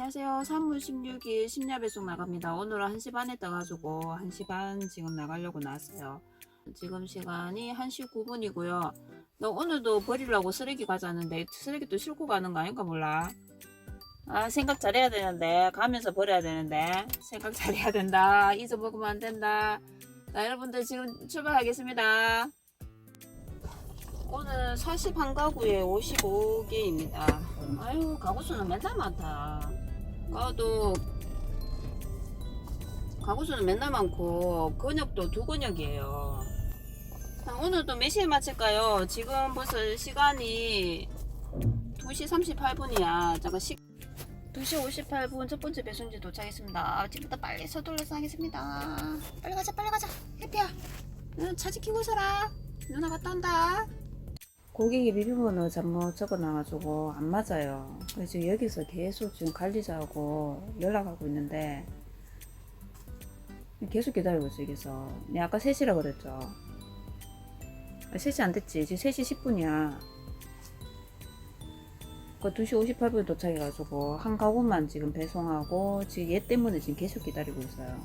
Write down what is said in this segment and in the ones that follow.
안녕하세요. 3월 16일 심야 배송 나갑니다. 오늘은 1시 반에 떠가지고 1시 반 지금 나가려고 나왔어요. 지금 시간이 1시 9분이고요. 너 오늘도 버리려고 쓰레기 가자는데 쓰레기 또 싣고 가는 거 아닌가 몰라. 아 생각 잘해야 되는데 가면서 버려야 되는데 생각 잘해야 된다. 잊어먹으면 안 된다. 자 여러분들 지금 출발하겠습니다. 오늘 40한 가구에 55개입니다. 아유 가구 수는 맨날 많다. 가도 가구 수는 맨날 많고 근육도 두 근육이에요. 자, 오늘도 몇 시에 마칠까요? 지금 벌써 시간이 2시 38분이야. 잠깐 시 2시 58분 첫 번째 배송지 도착했습니다. 아침부터 빨리 서둘러서 하겠습니다. 빨리 가자, 빨리 가자. 해피야. 응, 차 지키고 있어라. 누나 갔다 온다. 고객이 비밀번호 잘못 적어놔가지고 안 맞아요. 그래서 여기서 계속 지금 관리자하고 연락하고 있는데 계속 기다리고 있어 여기서. 내가 아까 3시라 그랬죠. 아, 3시 안 됐지. 지금 3시 10분이야. 그 2시 58분에 도착해가지고 한 가구만 지금 배송하고 지금 얘 때문에 지금 계속 기다리고 있어요.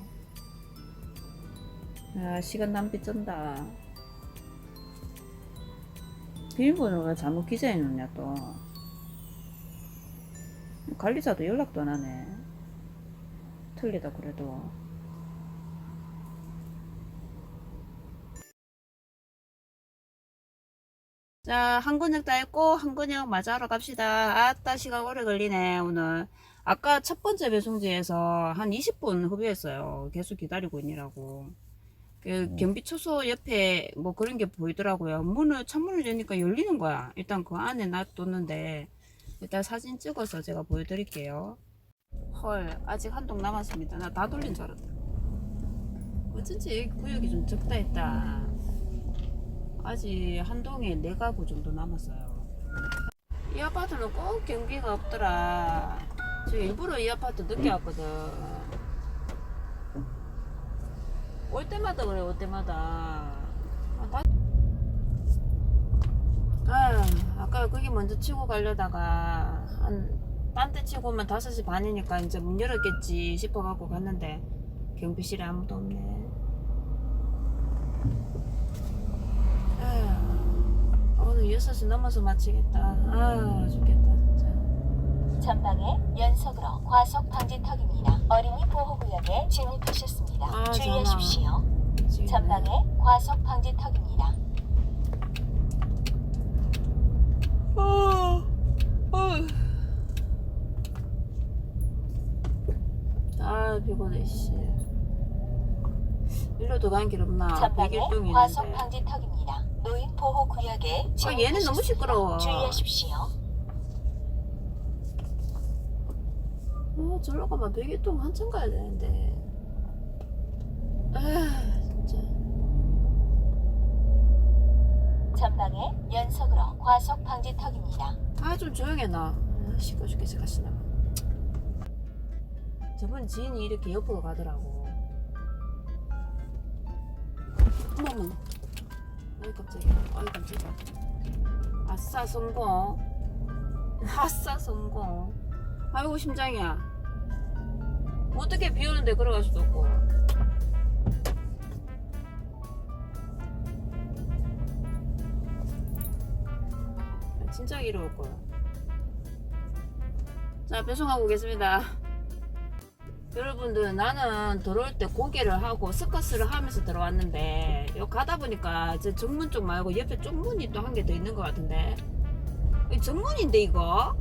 아 시간 낭비 쩐다. 비밀번호가 잘못 기재해 놓냐 또. 관리자도 연락도 안 하네. 틀리다 그래도. 자, 한 근육 다 했고, 한 근육 맞아러 갑시다. 아따, 시간 오래 걸리네, 오늘. 아까 첫 번째 배송지에서 한 20분 후비했어요. 계속 기다리고 있느라고. 그 경비 초소 옆에 뭐 그런 게 보이더라고요. 문을, 창문을 여니까 열리는 거야. 일단 그 안에 놔뒀는데, 일단 사진 찍어서 제가 보여드릴게요. 헐, 아직 한 동 남았습니다. 나 다 돌린 줄 알았다. 어쩐지 구역이 좀 적다 했다. 아직 한 동에 네 가구 정도 남았어요. 이 아파트는 꼭 경비가 없더라. 저 일부러 이 아파트 늦게 왔거든. 올 때마다 그래, 올 때마다. 아, 다... 아, 아까 거기 먼저 치고 가려다가 한딴데 치고 오면 5시 반이니까 이제 문 열었겠지 싶어갖고 갔는데 경비실에 아무도 없네. 아휴, 오늘 6시 넘어서 마치겠다. 아 죽겠다. 전방에 연속으로 과속 방지턱입니다. 어린이 보호구역에 진입하셨습니다. 아, 주의하십시오. 미치겠네. 전방에 과속 방지턱입니다. 어, 어. 아 피곤해 씨. 일로도 간길 없나? 전방에 백일동이 과속 있는데. 방지턱입니다. 노인 보호구역에 아 얘는 너무 진입하셨습니다. 시끄러워. 주의하십시오. 어 저로 가면 백일동 한참 가야 되는데. 아 진짜. 전방에 연속으로 과속 방지턱입니다. 아 좀 조용해 나. 아, 시끄러 죽겠어 가시나. 저번 지인이 이렇게 옆으로 가더라고. 어머머. 아이 깜짝이야. 아이 깜짝이야. 아싸 성공. 아싸 성공. 아이고 심장이야. 어떻게 비 오는데 걸어갈 수도 없고. 진짜 이로울 거야. 자, 배송하고 오겠습니다. 여러분들, 나는 들어올 때 고개를 하고 스커스를 하면서 들어왔는데, 요 가다 보니까 저 정문 쪽 말고 옆에 쪽문이 또 한 개 더 있는 것 같은데. 이 정문인데, 이거?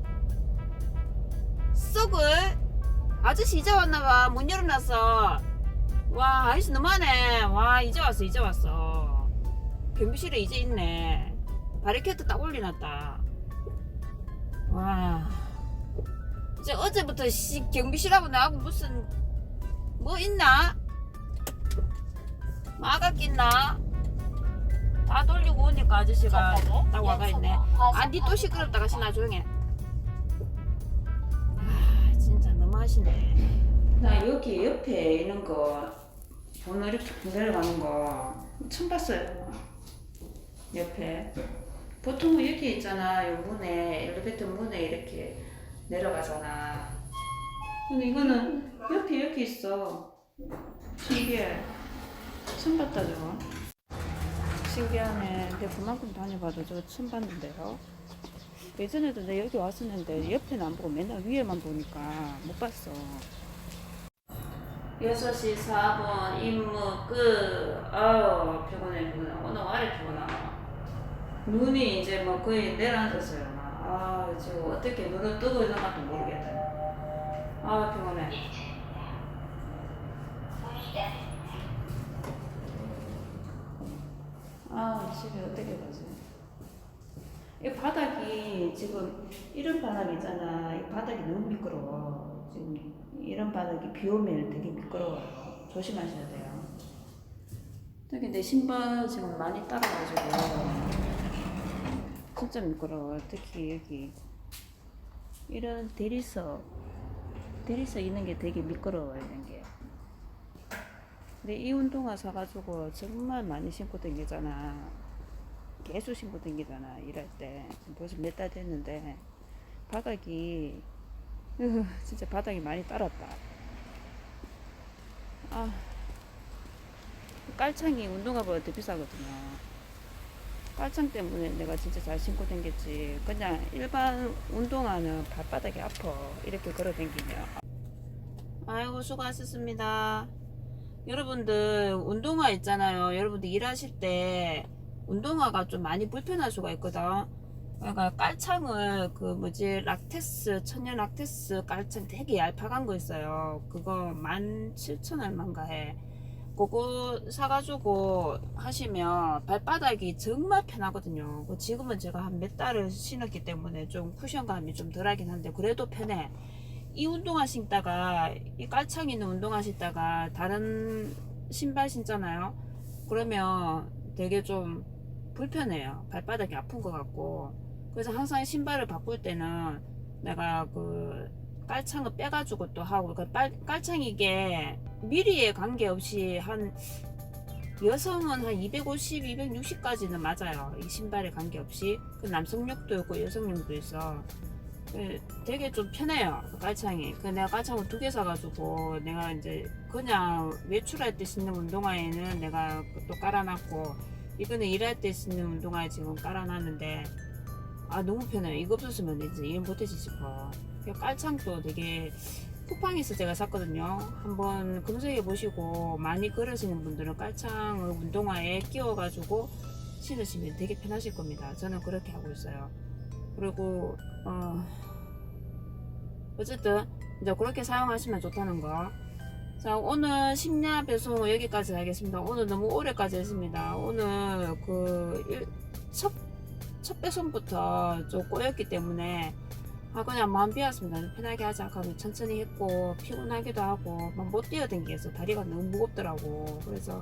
썩을? 아저씨 이제 왔나봐. 문 열어놨어. 와, 아저씨 너무하네. 와, 이제 왔어, 이제 왔어. 경비실에 이제 있네. 바리케이트 딱 올려놨다. 와. 이제 어제부터 씨 경비실하고 나하고 무슨 뭐 있나? 마가 낀나? 다 돌리고 오니까 아저씨가 딱 와가 있네. 연속으로 과속 아, 니또 시끄럽다. 가시나 조용해. 하시네. 나 여기 옆에 있는 거 번호 이렇게 내려가는 거 처음 봤어요. 옆에. 보통은 여기 있잖아. 요 문에 엘리베이터 문에 이렇게 내려가잖아. 근데 이거는 옆에 이렇게 있어. 신기해. 처음 봤다 저거. 신기하네. 근데 그만큼 다녀봐도 저거 처음 봤는데요. 예전에도 내가 여기 왔었는데 옆에는 안 보고 맨날 위에만 보니까 못 봤어. 6시 4분 임무 끝. 아우 피곤해 피곤해. 오늘 아래 피곤하다. 눈이 이제 뭐 거의 내려앉았어요. 막. 아 지금 어떻게 눈을 뜨고 있는 것도 모르겠다. 아 피곤해. 아 집에 어떻게? 이 바닥이 지금 이런 바닥 있잖아. 이 바닥이 너무 미끄러워. 지금 이런 바닥이 비 오면 되게 미끄러워요. 조심하셔야 돼요. 특히 내 신발 지금 많이 따라가지고 진짜 미끄러워. 특히 여기 이런 대리석 대리석 있는 게 되게 미끄러워요. 이런 게. 근데 이 운동화 사가지고 정말 많이 신고 다니잖아. 계속 신고 다니잖아. 일할 때. 벌써 몇 달 됐는데 바닥이 으, 진짜 바닥이 많이 따랐다. 아 깔창이 운동화보다 더 비싸거든요. 깔창 때문에 내가 진짜 잘 신고 다녔지. 그냥 일반 운동화는 발바닥이 아파. 이렇게 걸어 다니면. 아이고 수고하셨습니다. 여러분들 운동화 있잖아요. 여러분들 일하실 때 운동화가 좀 많이 불편할 수가 있거든. 그러니까 깔창을 그 뭐지 락테스 천연 락테스 깔창 되게 얄팍한 거 있어요. 그거 17,000 얼마인가 해. 그거 사가지고 하시면 발바닥이 정말 편하거든요. 그 지금은 제가 한 몇 달을 신었기 때문에 좀 쿠션감이 좀 덜하긴 한데 그래도 편해. 이 운동화 신다가 이 깔창 있는 운동화 신다가 다른 신발 신잖아요. 그러면 되게 좀 불편해요. 발바닥이 아픈 것 같고. 그래서 항상 신발을 바꿀 때는 내가 그 깔창을 빼가지고 또 하고 그 빨, 깔창 이게 미리에 관계없이 한 여성은 한 250, 260까지는 맞아요. 이 신발에 관계없이 그 남성용도 있고 여성용도 있어. 그 되게 좀 편해요 깔창이 그 내가 깔창을 두 개 사가지고 내가 이제 그냥 외출할 때 신는 운동화에는 내가 또 깔아놨고 이거는 일할 때 신는 운동화에 지금 깔아놨는데 아 너무 편해요. 이거 없었으면 이제 일 못했지 싶어. 그 깔창도 되게 쿠팡에서 제가 샀거든요. 한번 검색해 보시고 많이 걸으시는 분들은 깔창을 운동화에 끼워 가지고 신으시면 되게 편하실 겁니다. 저는 그렇게 하고 있어요. 그리고 어 어쨌든 이제 그렇게 사용하시면 좋다는 거. 자 오늘 심야 배송 여기까지 하겠습니다. 오늘 너무 오래까지 했습니다. 오늘 그첫 첫 배송부터 좀 꼬였기 때문에 아 그냥 마음 비웠습니다. 편하게 하자 하면 천천히 했고 피곤하기도 하고 막 못 뛰어댕기겠어. 다리가 너무 무겁더라고. 그래서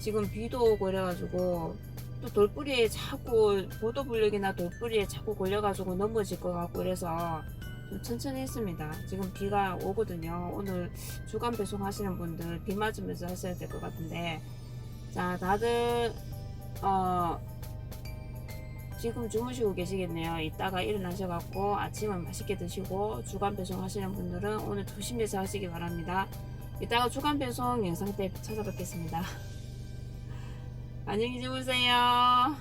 지금 비도 오고 이래가지고 또 돌뿌리에 자꾸 보도블록이나 돌뿌리에 자꾸 걸려가지고 넘어질 것 같고 그래서 좀 천천히 했습니다. 지금 비가 오거든요. 오늘 주간 배송 하시는 분들 비 맞으면서 하셔야 될 것 같은데 자 다들 어 지금 주무시고 계시겠네요. 이따가 일어나셔갖고 아침은 맛있게 드시고 주간 배송 하시는 분들은 오늘 조심해서 하시기 바랍니다. 이따가 주간 배송 영상 때 찾아뵙겠습니다. 안녕히 주무세요.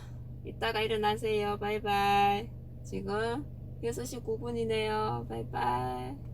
이따가 일어나세요. 바이바이. 지금 6시 9분이네요. 바이바이.